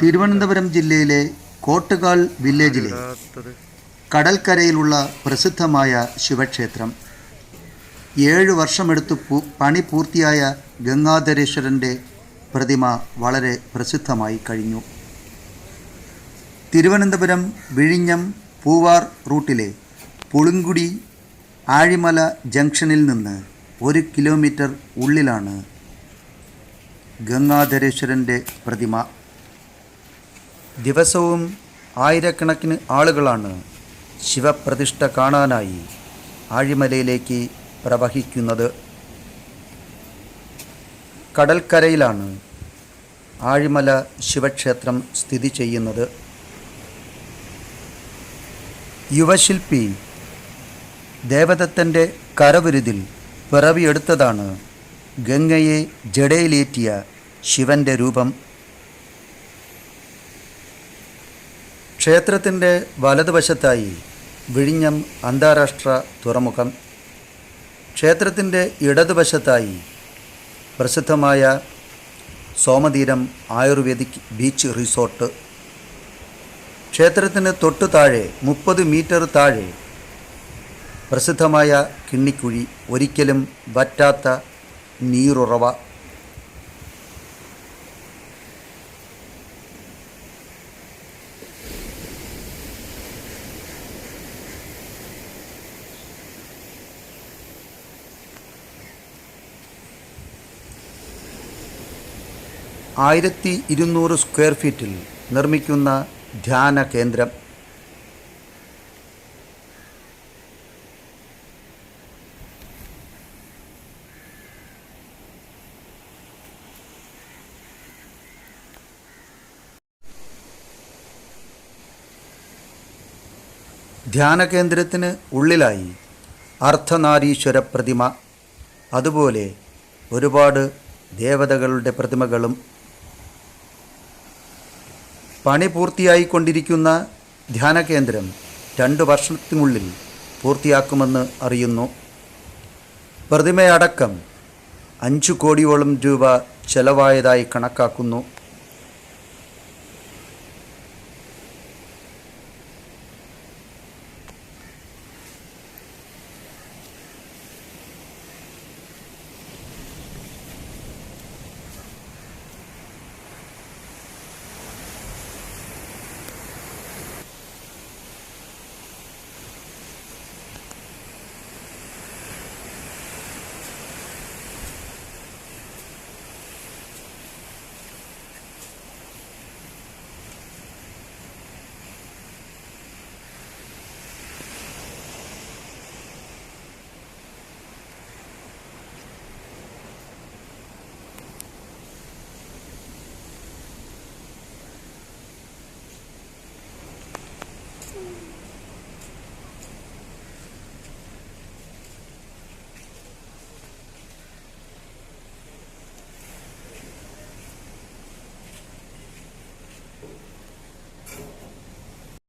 തിരുവനന്തപുരം ജില്ലയിലെ കോട്ടുകാൽ വില്ലേജിലെ കടൽക്കരയിലുള്ള പ്രസിദ്ധമായ ശിവക്ഷേത്രം. ഏഴ് വർഷമെടുത്ത് പണി പൂർത്തിയായ ഗംഗാധരേശ്വരന്റെ പ്രതിമ വളരെ പ്രസിദ്ധമായി കഴിഞ്ഞു. തിരുവനന്തപുരം വിഴിഞ്ഞം പൂവാർ റൂട്ടിലെ പുളുങ്കുടി ആഴിമല ജംഗ്ഷനിൽ നിന്ന് ഒരു കിലോമീറ്റർ ഉള്ളിലാണ് ഗംഗാധരേശ്വരന്റെ പ്രതിമ. ദിവസവും ആയിരക്കണക്കിന് ആളുകളാണ് ശിവപ്രതിഷ്ഠ കാണാനായി ആഴിമലയിലേക്ക് പ്രവഹിക്കുന്നത്. കടൽക്കരയിലാണ് ആഴിമല ശിവക്ഷേത്രം സ്ഥിതി ചെയ്യുന്നത്. യുവശില്പി ദേവദത്തന്റെ കരവിരുതിൽ പിറവിയെടുത്തതാണ് ഗംഗയെ ജടയിലേറ്റിയ ശിവന്റെ രൂപം. ക്ഷേത്രത്തിന്റെ വലതുവശത്തായി വിഴിഞ്ഞം അന്താരാഷ്ട്ര തുറമുഖം. ക്ഷേത്രത്തിന്റെ ഇടതുവശത്തായി പ്രസിദ്ധമായ സോമതീരം ആയുർവേദിക് ബീച്ച് റിസോർട്ട്. ക്ഷേത്രത്തിന് തൊട്ടു താഴെ മുപ്പത് മീറ്റർ താഴെ പ്രസിദ്ധമായ കിണ്ണിക്കുഴി. ഒരിക്കലും വറ്റാത്ത നീറുറവ ആയിരത്തി ഇരുന്നൂറ് സ്ക്വയർ ഫീറ്റിൽ നിർമ്മിക്കുന്ന ധ്യാന കേന്ദ്രം. ധ്യാന കേന്ദ്രത്തിന് ഉള്ളിലായി അർദ്ധനാരീശ്വര പ്രതിമ. അതുപോലെ ഒരുപാട് ദേവതകളുടെ പ്രതിമകളും പണി പൂർത്തിയായിക്കൊണ്ടിരിക്കുന്ന ധ്യാന കേന്ദ്രം രണ്ട് വർഷത്തിനുള്ളിൽ പൂർത്തിയാക്കുമെന്ന് അറിയുന്നു. പ്രതിമയടക്കം അഞ്ചു കോടിയോളം രൂപ ചെലവായതായി കണക്കാക്കുന്നു.